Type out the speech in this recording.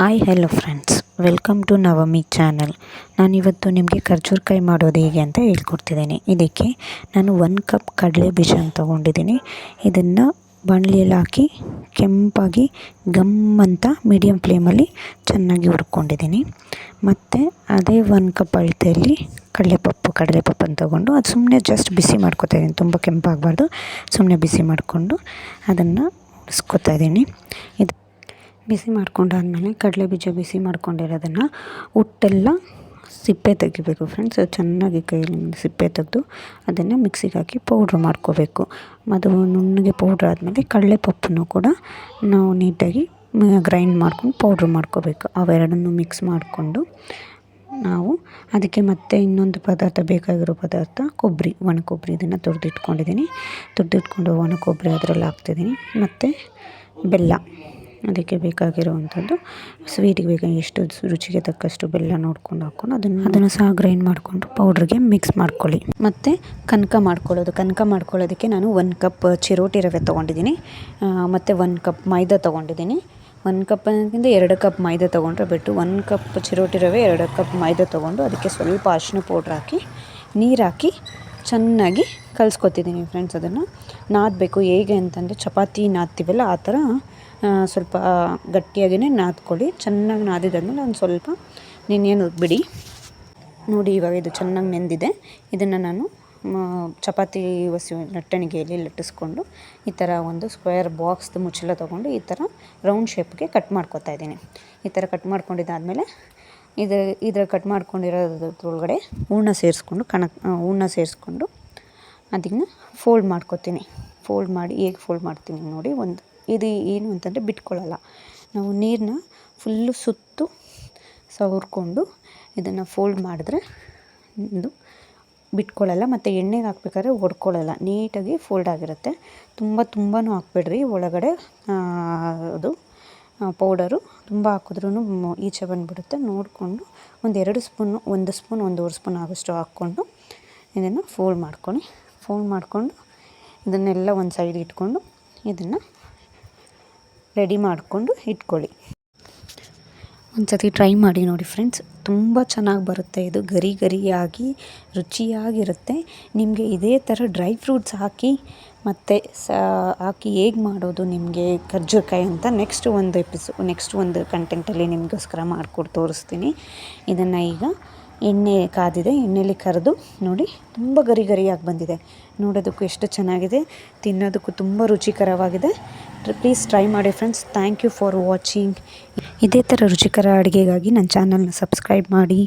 Hi hello friends welcome to Navami channel ನಾನಿವತ್ತು ನಿಮಗೆ ಕರ್ಜೂರಕಾಯಿ ಮಾಡೋದು ಹೇಗೆ ಅಂತ ಹೇಳ್ಕೊಡ್ತಿದ್ದೀನಿ. ಇದಕ್ಕೆ ನಾನು ಒನ್ ಕಪ್ ಕಡಲೆ ಬೀಜ ತೊಗೊಂಡಿದ್ದೀನಿ. ಇದನ್ನು ಬಾಣಲಿಯಲ್ಲಿ ಹಾಕಿ ಕೆಂಪಾಗಿ ಗಮ್ ಅಂತ ಮೀಡಿಯಮ್ ಫ್ಲೇಮಲ್ಲಿ ಚೆನ್ನಾಗಿ ಹುರ್ಕೊಂಡಿದ್ದೀನಿ. ಮತ್ತು ಅದೇ ಒನ್ ಕಪ್ ಅಳತೆಯಲ್ಲಿ ಕಡಲೆಪಪ್ಪು, ಕಡಲೆಪಪ್ಪನ್ನು ತೊಗೊಂಡು ಅದು ಸುಮ್ಮನೆ ಜಸ್ಟ್ ಬಿಸಿ ಮಾಡ್ಕೊತಾ ಇದ್ದೀನಿ. ತುಂಬ ಕೆಂಪಾಗಬಾರ್ದು. ಸುಮ್ಮನೆ ಬಿಸಿ ಮಾಡಿಕೊಂಡು ಅದನ್ನು ಉಳಿಸ್ಕೊತಾ ಇದ್ದೀನಿ. ಇದು ಬಿಸಿ ಮಾಡ್ಕೊಂಡಾದ್ಮೇಲೆ ಕಡಲೆ ಬೀಜ ಬಿಸಿ ಮಾಡ್ಕೊಂಡಿರೋದನ್ನು ಹುಟ್ಟೆಲ್ಲ ಸಿಪ್ಪೆ ತೆಗಿಬೇಕು ಫ್ರೆಂಡ್ಸ್ ಚೆನ್ನಾಗಿ ಕೈಯಲ್ಲಿ ಸಿಪ್ಪೆ ತೆಗೆದು ಅದನ್ನು ಮಿಕ್ಸಿಗೆ ಹಾಕಿ ಪೌಡ್ರ್ ಮಾಡ್ಕೋಬೇಕು. ಅದು ನುಣ್ಣಗೆ ಪೌಡ್ರ್ ಆದಮೇಲೆ ಕಡಲೆ ಪಪ್ಪನ್ನು ಕೂಡ ನಾವು ನೀಟಾಗಿ ಗ್ರೈಂಡ್ ಮಾಡ್ಕೊಂಡು ಪೌಡ್ರ್ ಮಾಡ್ಕೋಬೇಕು. ಅವೆರಡನ್ನು ಮಿಕ್ಸ್ ಮಾಡಿಕೊಂಡು ನಾವು ಅದಕ್ಕೆ ಮತ್ತೆ ಇನ್ನೊಂದು ಪದಾರ್ಥ, ಬೇಕಾಗಿರೋ ಪದಾರ್ಥ ಕೊಬ್ಬರಿ ಒಣ ಕೊಬ್ಬರಿ ಇದನ್ನು ತುರಿದಿಟ್ಕೊಂಡಿದ್ದೀನಿ. ತುರಿದಿಟ್ಕೊಂಡು ಒಣ ಕೊಬ್ಬರಿ ಅದರಲ್ಲಿ ಹಾಕ್ತಿದ್ದೀನಿ. ಮತ್ತು ಬೆಲ್ಲ. ಅದಕ್ಕೆ ಬೇಕಾಗಿರುವಂಥದ್ದು ಸ್ವೀಟಿಗೆ ಬೇಕಾಗಿ ಎಷ್ಟು ರುಚಿಗೆ ತಕ್ಕಷ್ಟು ಬೆಲ್ಲ ನೋಡ್ಕೊಂಡು ಹಾಕ್ಕೊಂಡು ಅದನ್ನು ಅದನ್ನು ಸಹ ಗ್ರೈಂಡ್ ಮಾಡಿಕೊಂಡು ಪೌಡ್ರಿಗೆ ಮಿಕ್ಸ್ ಮಾಡ್ಕೊಳ್ಳಿ. ಮತ್ತು ಕನಕ ಮಾಡ್ಕೊಳ್ಳೋದು. ಕನಕ ಮಾಡ್ಕೊಳ್ಳೋದಕ್ಕೆ ನಾನು ಒಂದು ಕಪ್ ಚಿರೋಟಿ ರವೆ ತೊಗೊಂಡಿದ್ದೀನಿ. ಮತ್ತು ಒಂದು ಕಪ್ ಮೈದಾ ತೊಗೊಂಡಿದ್ದೀನಿ. ಒಂದು ಕಪ್ ಅನ್ನೋದಕ್ಕಿಂತ ಎರಡು ಕಪ್ ಮೈದಾ ತೊಗೊಂಡ್ರೆ ಬಿಟ್ಟು ಒಂದು ಕಪ್ ಚಿರೋಟಿ ರವೆ ಎರಡು ಕಪ್ ಮೈದಾ ತೊಗೊಂಡು ಅದಕ್ಕೆ ಸ್ವಲ್ಪ ಅರಿಶಿನ ಪೌಡ್ರ್ ಹಾಕಿ ನೀರು ಹಾಕಿ ಚೆನ್ನಾಗಿ ಕಲಿಸ್ಕೊತಿದ್ದೀನಿ ಫ್ರೆಂಡ್ಸ್ ಅದನ್ನು. ನಾದಬೇಕು. ಹೇಗೆ ಅಂತಂದರೆ ಚಪಾತಿ ನಾದ್ತೀವಲ್ಲ ಆ ಥರ ಸ್ವಲ್ಪ ಗಟ್ಟಿಯಾಗಿಯೇ ನಾದ್ಕೊಳ್ಳಿ. ಚೆನ್ನಾಗಿ ನಾದಿದ್ದಾದ್ಮೇಲೆ ಒಂದು ಸ್ವಲ್ಪ ನೆನೆಯನ್ನು ಬಿಡಿ. ನೋಡಿ ಇವಾಗ ಇದು ಚೆನ್ನಾಗಿ ನೆಂದಿದೆ. ಇದನ್ನು ನಾನು ಚಪಾತಿ ವಸಿ ನಟ್ಟಣಿಗೆಯಲ್ಲಿ ಲಟ್ಟಿಸ್ಕೊಂಡು ಈ ಥರ ಒಂದು ಸ್ಕ್ವೇರ್ ಬಾಕ್ಸ್ದು ಮುಚ್ಚಲ ತೊಗೊಂಡು ಈ ಥರ ರೌಂಡ್ ಶೇಪ್ಗೆ ಕಟ್ ಮಾಡ್ಕೊತಾ ಇದ್ದೀನಿ. ಈ ಥರ ಕಟ್ ಮಾಡ್ಕೊಂಡಿದ್ದಾದಮೇಲೆ ಇದು ಇದರ ಕಟ್ ಮಾಡ್ಕೊಂಡಿರೋದ್ರೊಳಗಡೆ ಹೂರ್ಣ ಸೇರಿಸ್ಕೊಂಡು ಕಣಕ್ ಹೂರ್ಣ ಸೇರಿಸ್ಕೊಂಡು ಅದನ್ನು ಫೋಲ್ಡ್ ಮಾಡ್ಕೊತೀನಿ. ಫೋಲ್ಡ್ ಮಾಡಿ ಹೇಗೆ ಫೋಲ್ಡ್ ಮಾಡ್ತೀನಿ ನೋಡಿ ಒಂದು ಇದು ಏನು ಅಂತಂದರೆ ಬಿಟ್ಕೊಳ್ಳಲ್ಲ. ನಾವು ನೀರನ್ನ ಫುಲ್ಲು ಸುತ್ತು ಸವರ್ಕೊಂಡು ಇದನ್ನು ಫೋಲ್ಡ್ ಮಾಡಿದ್ರೆ ಇದು ಬಿಟ್ಕೊಳ್ಳಲ್ಲ ಮತ್ತು ಎಣ್ಣೆಗೆ ಹಾಕ್ಬೇಕಾದ್ರೆ ಒಡ್ಕೊಳ್ಳಲ್ಲ. ನೀಟಾಗಿ ಫೋಲ್ಡ್ ಆಗಿರುತ್ತೆ. ತುಂಬ ತುಂಬಾ ಹಾಕ್ಬೇಡ್ರಿ. ಒಳಗಡೆ ಅದು ಪೌಡರು ತುಂಬ ಹಾಕಿದ್ರೂ ಈಚೆ ಬಂದುಬಿಡುತ್ತೆ. ನೋಡಿಕೊಂಡು ಒಂದು ಎರಡು ಸ್ಪೂನು ಒಂದು ಸ್ಪೂನ್ ಒಂದೂವರೆ ಸ್ಪೂನ್ ಆಗೋಷ್ಟು ಹಾಕ್ಕೊಂಡು ಇದನ್ನು ಫೋಲ್ಡ್ ಮಾಡ್ಕೊಳ್ಳಿ. ಫೋಲ್ಡ್ ಮಾಡಿಕೊಂಡು ಇದನ್ನೆಲ್ಲ ಒಂದು ಸೈಡ್ ಇಟ್ಕೊಂಡು ಇದನ್ನು ರೆಡಿ ಮಾಡಿಕೊಂಡು ಇಟ್ಕೊಳ್ಳಿ. ಒಂದು ಸತಿ ಟ್ರೈ ಮಾಡಿ ನೋಡಿ ಫ್ರೆಂಡ್ಸ್. ತುಂಬ ಚೆನ್ನಾಗಿ ಬರುತ್ತೆ ಇದು. ಗರಿ ಗರಿಯಾಗಿ, ರುಚಿಯಾಗಿರುತ್ತೆ. ನಿಮಗೆ ಇದೇ ಥರ ಡ್ರೈ ಫ್ರೂಟ್ಸ್ ಹಾಕಿ, ಮತ್ತು ಸ, ಹಾಕಿ ಹೇಗೆ ಮಾಡೋದು ನಿಮಗೆ ಕರ್ಜೂರಕಾಯಿ ಅಂತ ನೆಕ್ಸ್ಟ್ ಒಂದು ಎಪಿಸೋ ನೆಕ್ಸ್ಟ್ ಒಂದು ಕಂಟೆಂಟಲ್ಲಿ ನಿಮಗೋಸ್ಕರ ಮಾಡಿಕೊಟ್ಟು ತೋರಿಸ್ತೀನಿ. ಇದನ್ನು ಈಗ ಎಣ್ಣೆ ಕಾದಿದೆ, ಎಣ್ಣೆಲಿ ಕರೆದು ನೋಡಿ ತುಂಬ ಗರಿ ಗರಿಯಾಗಿ ಬಂದಿದೆ. ನೋಡೋದಕ್ಕೂ ಎಷ್ಟು ಚೆನ್ನಾಗಿದೆ, ತಿನ್ನೋದಕ್ಕೂ ತುಂಬ ರುಚಿಕರವಾಗಿದೆ. ಪ್ಲೀಸ್ ಟ್ರೈ ಮಾಡಿ friends thank you for watching ಇದೇ ಥರ ರುಚಿಕರ ಅಡುಗೆಗಾಗಿ ನನ್ನ ಚಾನಲ್ನ ಸಬ್ಸ್ಕ್ರೈಬ್ ಮಾಡಿ.